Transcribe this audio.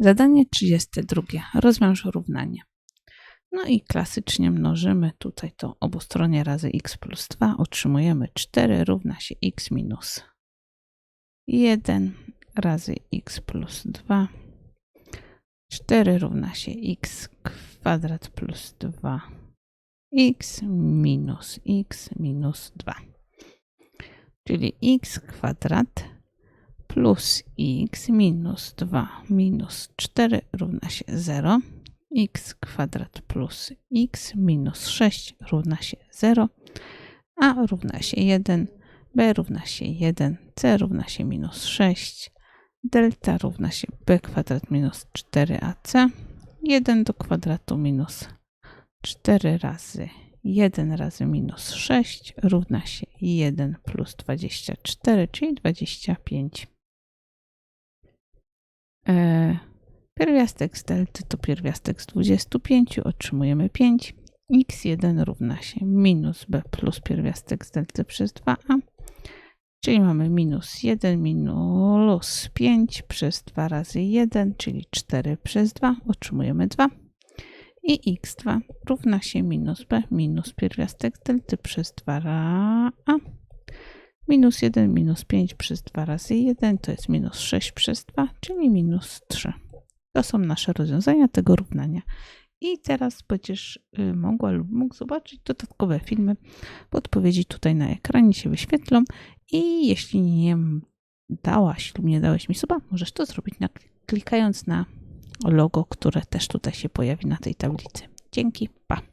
Zadanie 32. Rozwiąż równanie. No i klasycznie mnożymy tutaj to obustronie razy x plus 2. Otrzymujemy 4 równa się x minus 1 razy x plus 2. 4 równa się x kwadrat plus 2 x minus x minus 2. Czyli x kwadrat plus x minus 2 minus 4 równa się 0. x kwadrat plus x minus 6 równa się 0. a równa się 1. b równa się 1. c równa się minus 6. delta równa się b kwadrat minus 4ac. 1 do kwadratu minus 4 razy 1 razy minus 6 równa się 1 plus 24, czyli 25. pierwiastek z delty to pierwiastek z 25, otrzymujemy 5. x1 równa się minus b plus pierwiastek z delty przez 2a, czyli mamy minus 1 minus 5 przez 2 razy 1, czyli 4 przez 2, otrzymujemy 2 i x2 równa się minus b minus pierwiastek delty przez 2a. Minus 1 minus 5 przez 2 razy 1 to jest minus 6 przez 2, czyli minus 3. To są nasze rozwiązania tego równania. I teraz będziesz y, mogła lub mógł zobaczyć dodatkowe filmy. Podpowiedzi tutaj na ekranie się wyświetlą. I jeśli nie dałaś lub nie dałeś mi suba, możesz to zrobić na, klikając na logo, które też tutaj się pojawi na tej tablicy. Dzięki, pa!